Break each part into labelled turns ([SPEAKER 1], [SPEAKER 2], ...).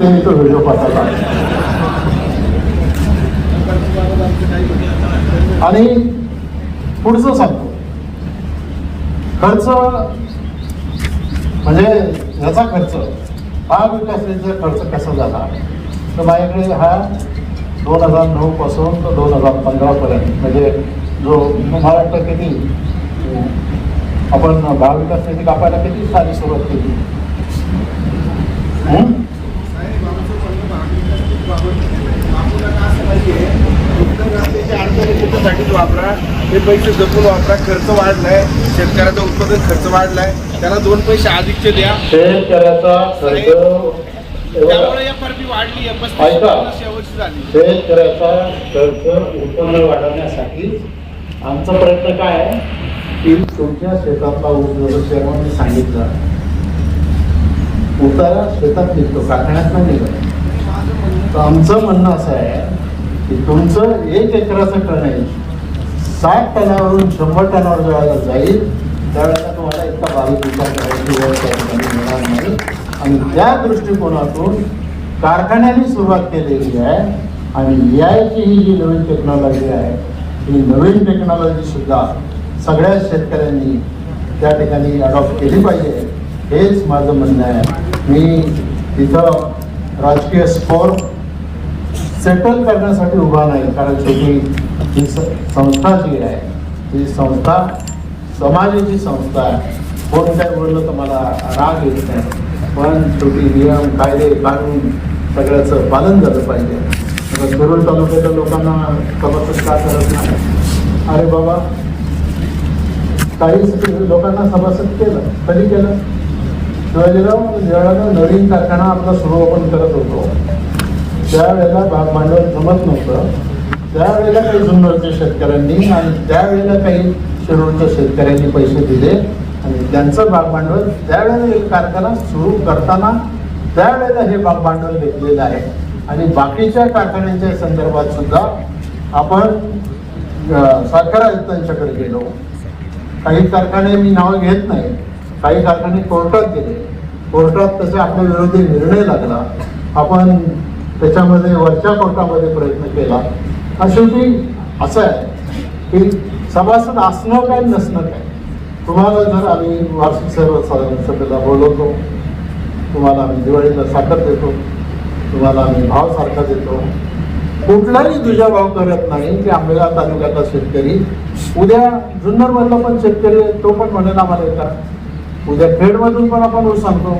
[SPEAKER 1] मी तो व्हिडिओ आणि पुढचं सांगतो. खर्च म्हणजे ह्याचा खर्च. हा विकास निधीचा खर्च कसा झाला? तर माझ्याकडे हा दोन हजार नऊ पासून तर दोन हजार पंधरापर्यंत म्हणजे जो महाराष्ट्र किती आपण भाविकास निधी कापायला किती साली सुरुवात केली? हं?
[SPEAKER 2] साठीच वापरा हे पैसे जपून वापरा. खर्च वाढलाय. शेतकऱ्याचा उत्पादन खर्च वाढलाय. त्याला दोन पैसे अधिकचे द्या.
[SPEAKER 1] शेतकऱ्याचा खर्च
[SPEAKER 2] त्यामुळे वाढली झाली.
[SPEAKER 1] शेतकऱ्याचा खर्च उत्पन्न वाढवण्यासाठी आमचा प्रयत्न काय आहे? की तुमच्या शेतातला ऊस जसं सांगितलं. उतारा शेतात निघतो कारखान्यात नाही निघत. तर आमचं म्हणणं असं आहे की तुमचं एक एकराचं कणीस साठ टनावरून शंभर टनावर जेव्हा जाईल. त्यावेळेला तुम्हाला इतका बारीक विचार करायची वेळ त्या ठिकाणी मिळणार नाही. आणि त्या दृष्टिकोनातून कारखान्याने सुरुवात केलेली आहे. आणि याची ही जी नवीन टेक्नॉलॉजी आहे ही नवीन टेक्नॉलॉजी सुद्धा सगळ्या शेतकऱ्यांनी त्या ठिकाणी अडॉप्ट केली पाहिजे. हेच माझं म्हणणं आहे. मी तिथं राजकीय स्कोर सेटल करण्यासाठी उभा नाही कारण शेवटी ही संस्था जी आहे ही संस्था समाजाची संस्था आहे. कोण काय बोललं तर मला राग येत नाही. पण शेवटी नियम कायदे कानून सगळ्याचं पालन झालं पाहिजे. आता तालुक्याच्या लोकांना समर्थन का करत नाही? अरे बाबा काही लोकांना सभासद केलं कधी केलं. शिवाजीराव ज्यावेळेला नवीन कारखाना आपला सुरू आपण करत होतो. त्यावेळेला भाग भांडवल जमत नव्हतं. त्यावेळेला काही जुन्नरच्या शेतकऱ्यांनी आणि त्यावेळेला काही शिरोडच्या शेतकऱ्यांनी पैसे दिले आणि त्यांचं भाग भांडवल त्यावेळेला एक कारखाना सुरू करताना त्यावेळेला हे भाग भांडवल घेतलेलं आहे. आणि बाकीच्या कारखान्यांच्या संदर्भात सुद्धा आपण साखर आयुक्तांच्याकडे गेलो. काही कारखाने मी नावं घेत नाही. काही कारखाने कोर्टात गेले. कोर्टात तसे आपल्या विरोधी निर्णय लागला. आपण त्याच्यामध्ये वरच्या कोर्टामध्ये प्रयत्न केला. हा शेवटी असं आहे की सभासद असणं काय नसणं काय? तुम्हाला जर आम्ही वार्षिक सर्वसाधारण सभेला बोलवतो तुम्हाला आम्ही दिवाळीला साखर देतो तुम्हाला आम्ही भाव सारखा देतो. कुठलाही दुजाभाव करत नाही की आंबेगाव तालुक्याचा शेतकरी. उद्या जुन्नरमधला पण शेतकरी आहे, तो पण म्हणेल आम्हाला येतात उद्या खेडमधून पण आपण ऊस आणतो.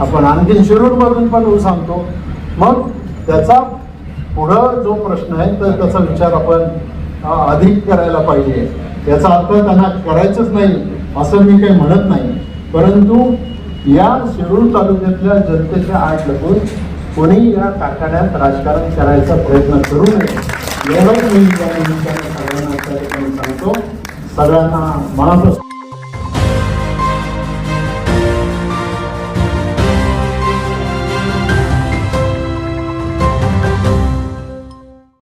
[SPEAKER 1] आपण आणखीन शिरूरमधून पण ऊस आणतो. मग त्याचा पुढं जो प्रश्न आहे तर त्याचा विचार आपण अधिक करायला पाहिजे. याचा अर्थ त्यांना करायचंच नाही असं मी काही म्हणत नाही. परंतु या शिरूर तालुक्यातल्या जनतेच्या आठ लपून कोणी या कारखान्यात राजकारण करायचा प्रयत्न करू नये. एवढंच मी या निमित्ताने सगळ्यांना सांगतो. सगळ्यांना मनापासून